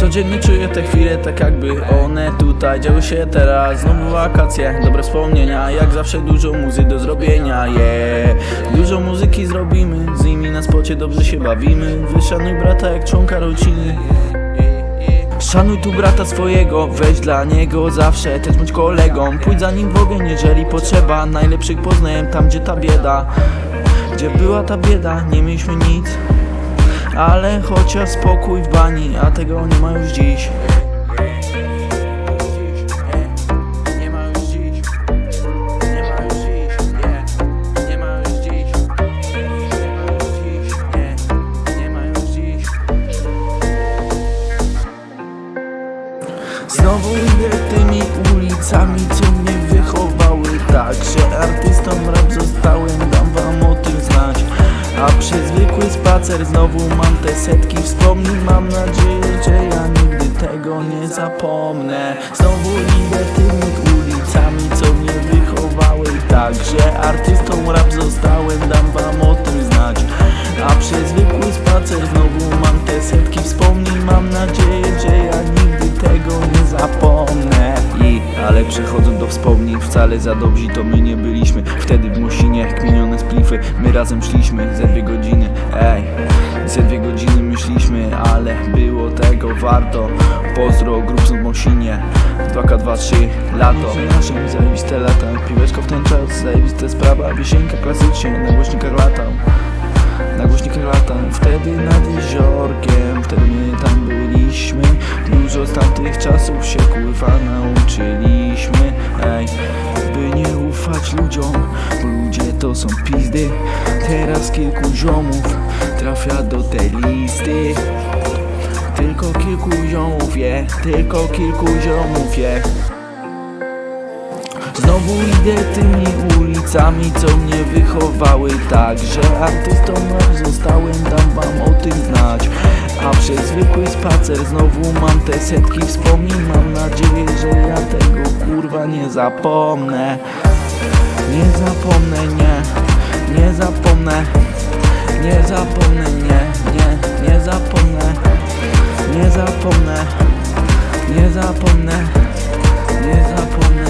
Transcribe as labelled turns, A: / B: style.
A: Codziennie czuję te chwile tak jakby one tutaj działy się teraz. Znowu wakacje, dobre wspomnienia Jak zawsze dużo muzy do zrobienia, yeah. Dużo muzyki zrobimy, z nimi na spocie dobrze się bawimy. Wyszanuj brata jak członka rodziny Szanuj tu brata swojego, weź dla niego zawsze Też bądź kolegą, pójdź za nim w ogień jeżeli potrzeba. Najlepszych poznałem tam gdzie ta bieda. Gdzie była ta bieda, nie mieliśmy nic. Ale chociaż spokój w bani, a tego nie ma już dziś. Znowu idę tymi ulicami, co mnie wychowały Tak, że artystą rap zostałem, spacer znowu mam te setki wspomnień. Mam nadzieję, że ja nigdy tego nie zapomnę. Znowu idę tymi ulicami, co mnie wychowały Tak, że artystą rap zostałem, dam wam o tym znać. A przez zwykły spacer znowu mam te setki wspomnień. Mam nadzieję, że ja nigdy tego nie zapomnę. I, ale przechodząc do wspomnień Wcale za dobrzy to my nie byliśmy. Wtedy w Musinie kminione splify My razem szliśmy ze dwie godziny. Ej, ze dwie godziny myśliśmy Ale było tego warto. Pozdro grup z Mosinie. 2K23 lato. Naszym zajebiste lata. Piweczko w ten czas Zajebiste sprawa. Wisienka klasycznie Na głośnikach latał na głośnikach latam Wtedy nad jeziorkiem Wtedy my tam byliśmy. Dużo z tamtych czasów się kurwa nie ufać ludziom. Ludzie to są pizdy. Teraz kilku ziomów Trafia do tej listy. Tylko kilku ziomów je Tylko kilku ziomów je. Znowu idę tymi ulicami, co mnie wychowały tak Że artystą zostałem, dam wam o tym znać. A przez zwykły spacer znowu mam te setki wspomnień Mam nadzieję, że ja tego kurwa nie zapomnę Nie zapomnę, nie, nie zapomnę. Nie zapomnę, nie, nie, nie zapomnę. Nie zapomnę, nie zapomnę, nie zapomnę